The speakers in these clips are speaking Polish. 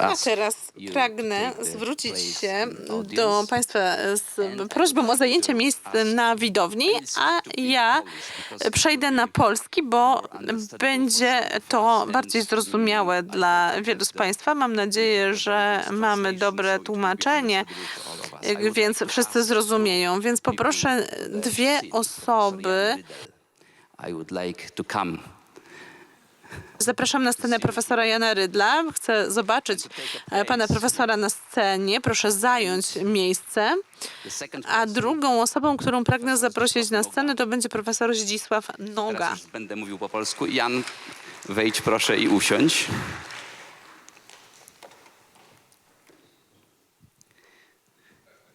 A teraz pragnę zwrócić się do Państwa z prośbą o zajęcie miejsc na widowni, a ja przejdę na polski, bo będzie to bardziej zrozumiałe dla wielu z Państwa. Mam nadzieję, że mamy dobre tłumaczenie, więc wszyscy zrozumieją. Więc poproszę dwie osoby. I would like to come. Zapraszam na scenę profesora Jana Rydla. Chcę zobaczyć e, pana profesora na scenie. Proszę zająć miejsce. A drugą osobą, którą pragnę zaprosić na scenę, to będzie profesor Zdzisław Teraz Noga. już będę mówił po polsku. Jan, wejdź proszę i usiądź.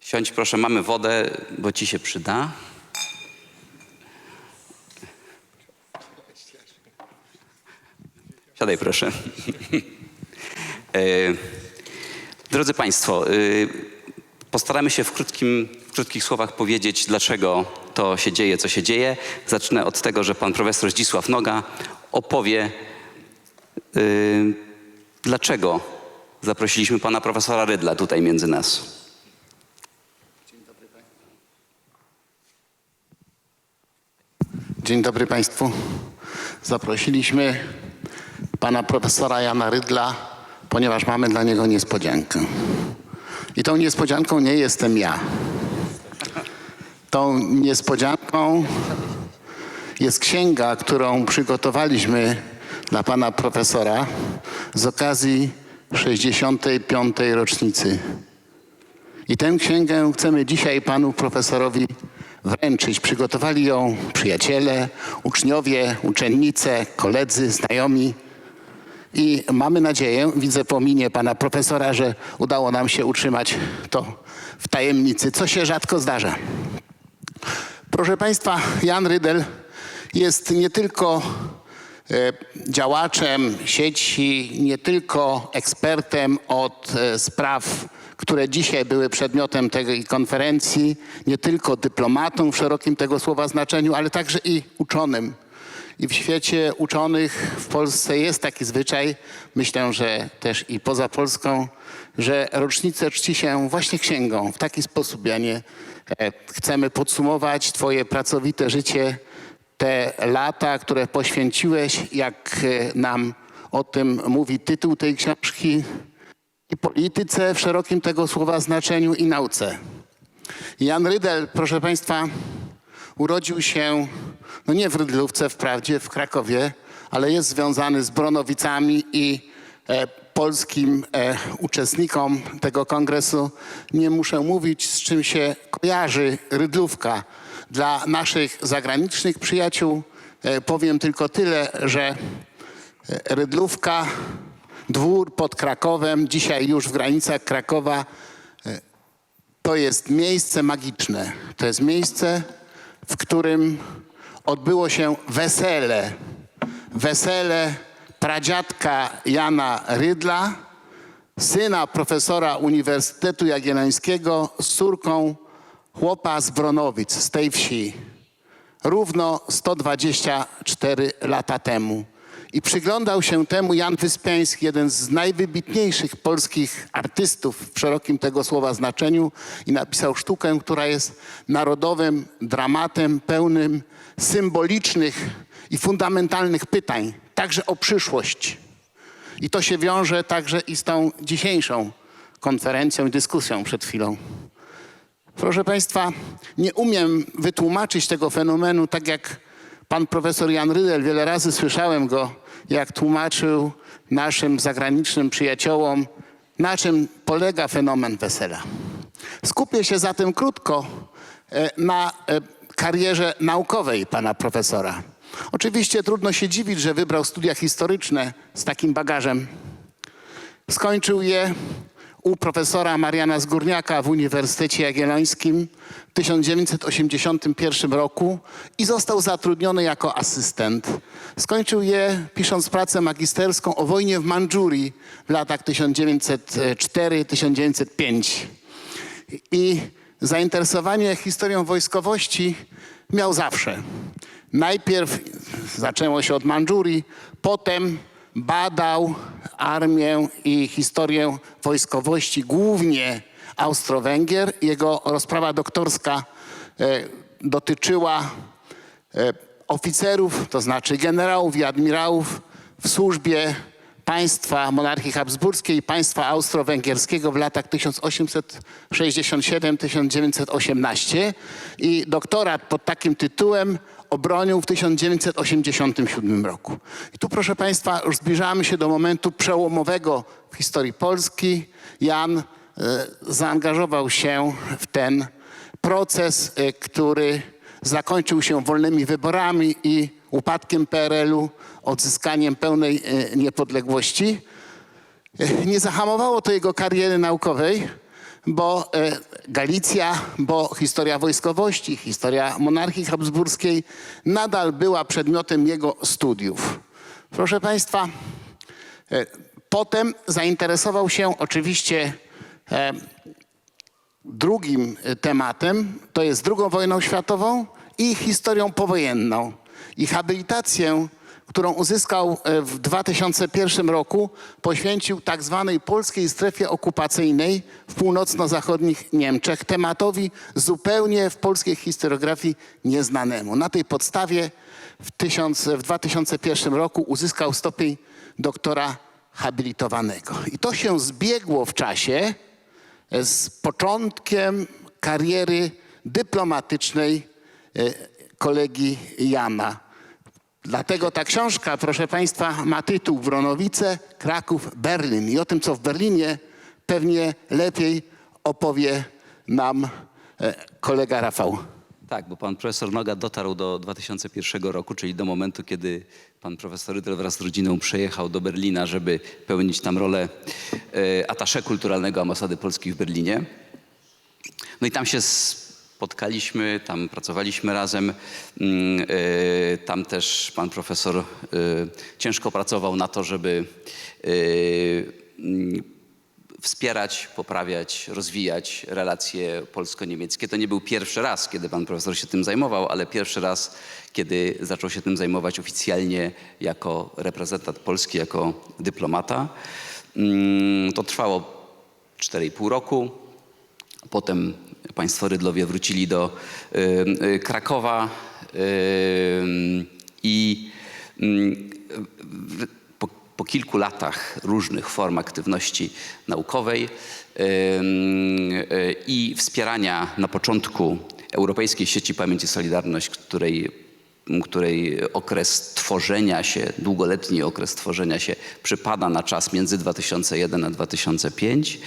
Siądź proszę, mamy wodę, bo ci się przyda. Siadaj proszę. E, Drodzy Państwo, y, postaramy się w, krótkim, w krótkich słowach powiedzieć, dlaczego to się dzieje, co się dzieje. Zacznę od tego, że pan profesor Zdzisław Noga opowie, y, dlaczego zaprosiliśmy pana profesora Rydla tutaj między nas. Dzień dobry Państwu. Zaprosiliśmy pana profesora Jana Rydla, ponieważ mamy dla niego niespodziankę. I tą niespodzianką nie jestem ja. Tą niespodzianką jest księga, którą przygotowaliśmy dla pana profesora z okazji 65. rocznicy i tę księgę chcemy dzisiaj panu profesorowi wręczyć. Przygotowali ją przyjaciele, uczniowie, uczennice, koledzy, znajomi. I mamy nadzieję, widzę po minie pana profesora, że udało nam się utrzymać to w tajemnicy, co się rzadko zdarza. Proszę Państwa, Jan Rydel jest nie tylko e, działaczem sieci, nie tylko ekspertem od e, spraw, które dzisiaj były przedmiotem tej konferencji, nie tylko dyplomatą w szerokim tego słowa znaczeniu, ale także i uczonym. I w świecie uczonych w Polsce jest taki zwyczaj, myślę, że też i poza Polską, że rocznicę czci się właśnie księgą. W taki sposób, Janie, e, chcemy podsumować Twoje pracowite życie, te lata, które poświęciłeś, jak e, nam o tym mówi tytuł tej książki, i polityce w szerokim tego słowa znaczeniu i nauce. Jan Rydel, proszę Państwa, urodził się, no nie w Rydlówce wprawdzie, w Krakowie, ale jest związany z Bronowicami i e, polskim e, uczestnikom tego kongresu nie muszę mówić, z czym się kojarzy Rydlówka. Dla naszych zagranicznych przyjaciół e, powiem tylko tyle, że e, Rydlówka, dwór pod Krakowem, dzisiaj już w granicach Krakowa, e, to jest miejsce magiczne. To jest miejsce, w którym odbyło się wesele. Wesele pradziadka Jana Rydla, syna profesora Uniwersytetu Jagiellońskiego z córką chłopa z Bronowic, z tej wsi równo 124 lata temu. I przyglądał się temu Jan Wyspiański, jeden z najwybitniejszych polskich artystów w szerokim tego słowa znaczeniu i napisał sztukę, która jest narodowym dramatem pełnym symbolicznych i fundamentalnych pytań, także o przyszłość. I to się wiąże także i z tą dzisiejszą konferencją i dyskusją przed chwilą. Proszę Państwa, nie umiem wytłumaczyć tego fenomenu tak jak pan profesor Jan Rydel. Wiele razy słyszałem go, jak tłumaczył naszym zagranicznym przyjaciołom, na czym polega fenomen wesela. Skupię się zatem krótko e, na e, karierze naukowej pana profesora. Oczywiście trudno się dziwić, że wybrał studia historyczne z takim bagażem. Skończył je u profesora Mariana Zgórniaka w Uniwersytecie Jagiellońskim w 1981 roku i został zatrudniony jako asystent. Skończył je pisząc pracę magisterską o wojnie w Mandżurii w latach 1904-1905. I zainteresowanie historią wojskowości miał zawsze. Najpierw zaczęło się od Mandżurii, potem badał armię i historię wojskowości, głównie Austro-Węgier. Jego rozprawa doktorska e, dotyczyła e, oficerów, to znaczy generałów i admirałów w służbie państwa monarchii habsburskiej i państwa austro-węgierskiego w latach 1867-1918 i doktorat pod takim tytułem obronił w 1987 roku. I tu proszę Państwa już zbliżamy się do momentu przełomowego w historii Polski. Jan e, zaangażował się w ten proces, e, który zakończył się wolnymi wyborami i upadkiem PRL-u, odzyskaniem pełnej e, niepodległości. Nie zahamowało to jego kariery naukowej, bo e, Galicja, bo historia wojskowości, historia monarchii habsburskiej nadal była przedmiotem jego studiów. Proszę Państwa, e, potem zainteresował się oczywiście e, drugim tematem, to jest drugą wojną światową i historią powojenną. I habilitację, którą uzyskał e, w 2001 roku, poświęcił tak zwanej polskiej strefie okupacyjnej w północno-zachodnich Niemczech, tematowi zupełnie w polskiej historiografii nieznanemu. Na tej podstawie w, w 2001 roku uzyskał stopień doktora habilitowanego. I to się zbiegło w czasie z początkiem kariery dyplomatycznej e, kolegi Jana. Dlatego ta książka, proszę Państwa, ma tytuł Wronowice, Kraków, Berlin. I o tym, co w Berlinie, pewnie lepiej opowie nam e, kolega Rafał. Tak, bo pan profesor Noga dotarł do 2001 roku, czyli do momentu, kiedy pan profesor Rydel wraz z rodziną przyjechał do Berlina, żeby pełnić tam rolę e, atasze kulturalnego ambasady Polski w Berlinie. No i tam się spotkaliśmy, tam pracowaliśmy razem. Mm, e, Tam też pan profesor e, ciężko pracował na to, żeby e, mm, wspierać, poprawiać, rozwijać relacje polsko-niemieckie. To nie był pierwszy raz, kiedy pan profesor się tym zajmował, ale pierwszy raz, kiedy zaczął się tym zajmować oficjalnie jako reprezentant Polski, jako dyplomata. Mm, To trwało 4,5 roku. Potem państwo Rydlowie wrócili do y, y, Krakowa y, i po, po kilku latach różnych form aktywności naukowej i wspierania na początku Europejskiej Sieci Pamięci Solidarność, której, której okres tworzenia się, długoletni okres tworzenia się przypada na czas między 2001 a 2005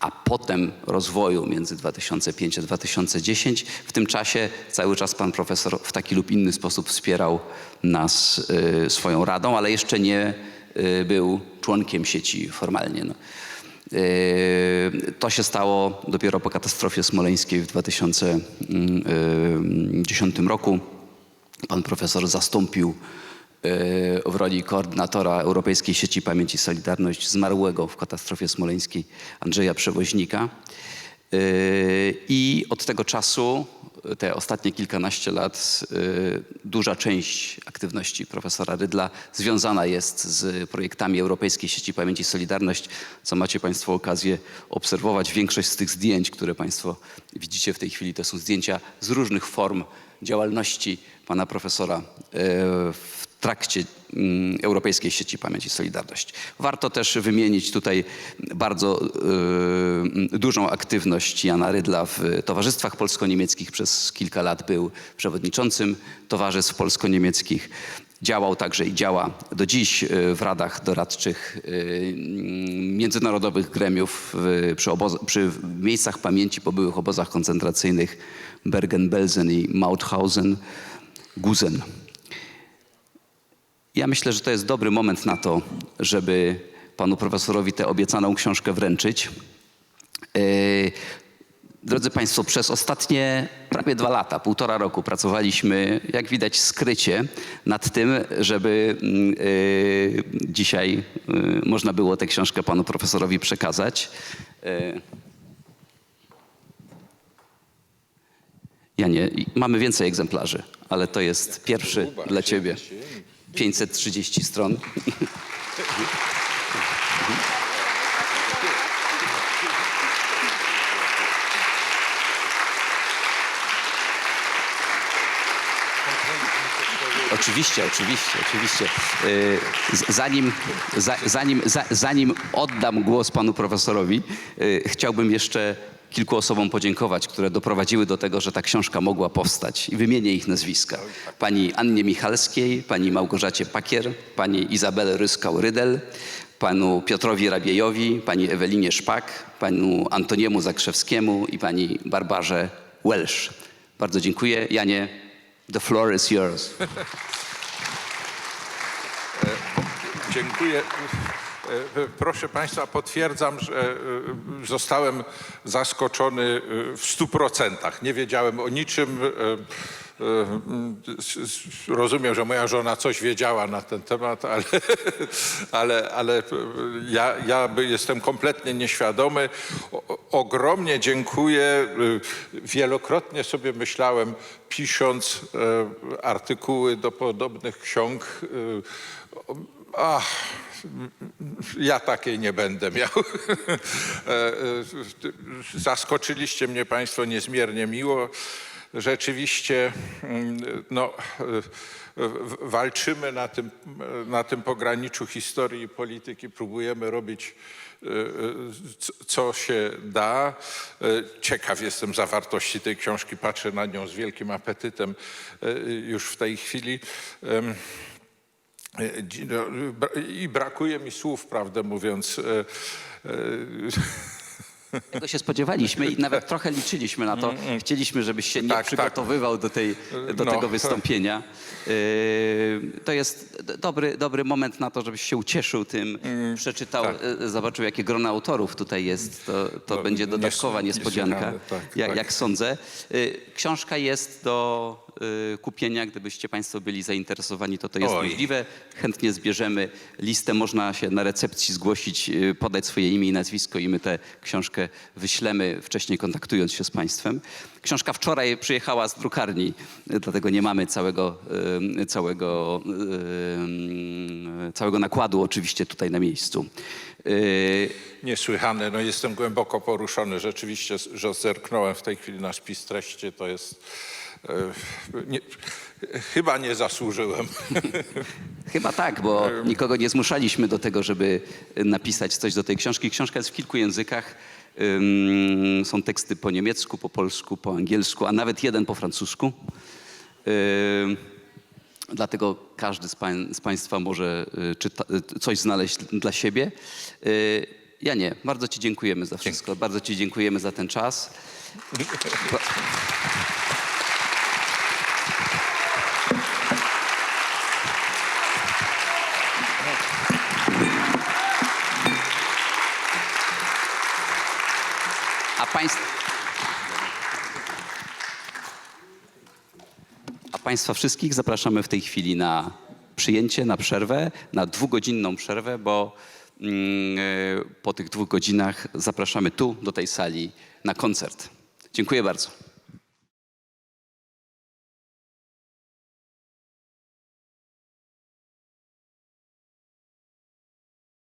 a potem rozwoju między 2005 a 2010. W tym czasie cały czas pan profesor w taki lub inny sposób wspierał nas y, swoją radą, ale jeszcze nie y, był członkiem sieci formalnie. No. Y, To się stało dopiero po katastrofie smoleńskiej w 2010 roku. Pan profesor zastąpił w roli koordynatora Europejskiej Sieci Pamięci Solidarność zmarłego w katastrofie smoleńskiej Andrzeja Przewoźnika. E, I od tego czasu, te ostatnie kilkanaście lat, e, duża część aktywności profesora Rydla związana jest z projektami Europejskiej Sieci Pamięci Solidarność, co macie Państwo okazję obserwować. Większość z tych zdjęć, które Państwo widzicie w tej chwili, to są zdjęcia z różnych form działalności pana profesora e, w trakcie mm, Europejskiej Sieci Pamięci Solidarność. Warto też wymienić tutaj bardzo e, dużą aktywność Jana Rydla w towarzystwach polsko-niemieckich. Przez kilka lat był przewodniczącym towarzystw polsko-niemieckich. Działał także i działa do dziś e, w radach doradczych e, mm, międzynarodowych gremiów przy, oboz- przy miejscach pamięci po byłych obozach koncentracyjnych Bergen-Belsen i Mauthausen, Gusen. Ja myślę, że to jest dobry moment na to, żeby panu profesorowi tę obiecaną książkę wręczyć. E, Drodzy Państwo, przez ostatnie prawie dwa lata, półtora roku pracowaliśmy, jak widać, skrycie nad tym, żeby mm, y, dzisiaj y, można było tę książkę panu profesorowi przekazać. Janie, i mamy więcej egzemplarzy, ale to jest pierwszy dla Ciebie. 530 stron. Oczywiście, oczywiście, oczywiście. Z- Zanim, za, zanim, za, zanim oddam głos panu profesorowi, y, chciałbym jeszcze kilku osobom podziękować, które doprowadziły do tego, że ta książka mogła powstać. I wymienię ich nazwiska. Pani Annie Michalskiej, pani Małgorzacie Pakier, pani Izabelę Ryskał-Rydel, panu Piotrowi Rabiejowi, pani Ewelinie Szpak, panu Antoniemu Zakrzewskiemu i pani Barbarze Welsh. Bardzo dziękuję. Janie, the floor is yours. Dziękuję. E, e, Proszę Państwa, potwierdzam, że e, zostałem zaskoczony w stu procentach. Nie wiedziałem o niczym. Rozumiem, że moja żona coś wiedziała na ten temat, ale, ale, ale ja, ja jestem kompletnie nieświadomy. Ogromnie dziękuję. Wielokrotnie sobie myślałem, pisząc artykuły do podobnych ksiąg, Ach, ja takiej nie będę miał. E, e, Zaskoczyliście mnie Państwo niezmiernie miło. Rzeczywiście, mm, no, e, walczymy na tym, na tym pograniczu historii i polityki, próbujemy robić co się da. Ciekaw jestem zawartości tej książki, patrzę na nią z wielkim apetytem już w tej chwili. Em, E, dzi- no, bra- I brakuje mi słów, prawdę mówiąc. Tego się spodziewaliśmy i nawet trochę liczyliśmy na to. Chcieliśmy, żebyś się nie Tak, tak. przygotowywał do, tej, do No. tego wystąpienia. Yy, To jest d- dobry, dobry moment na to, żebyś się ucieszył tym, przeczytał, tak. yy, zobaczył, jakie grono autorów tutaj jest. To, to No, będzie dodatkowa nies- niespodzianka, niesłychane, tak, jak, tak. jak sądzę. Yy, Książka jest do yy, kupienia. Gdybyście Państwo byli zainteresowani, to to jest Oj. możliwe. Chętnie zbierzemy listę. Można się na recepcji zgłosić, yy, podać swoje imię i nazwisko i my tę książkę wyślemy, wcześniej kontaktując się z Państwem. Książka wczoraj przyjechała z drukarni, dlatego nie mamy całego, całego, całego nakładu oczywiście tutaj na miejscu. Yy, Niesłychane. No, jestem głęboko poruszony. Rzeczywiście, że zerknąłem w tej chwili na spis treści, to jest... e, Nie, chyba nie zasłużyłem. Chyba tak, bo nikogo nie zmuszaliśmy do tego, żeby napisać coś do tej książki. Książka jest w kilku językach. Są teksty po niemiecku, po polsku, po angielsku, a nawet jeden po francusku. Dlatego każdy z, pań, z Państwa może y, czyta, y, coś znaleźć dla siebie. Y, Ja nie. Bardzo Ci dziękujemy za wszystko. Bardzo Ci dziękujemy za ten czas. Państwa... A Państwa wszystkich zapraszamy w tej chwili na przyjęcie, na przerwę, na dwugodzinną przerwę, bo mm, e, po tych dwóch godzinach zapraszamy tu, do tej sali, na koncert. Dziękuję bardzo.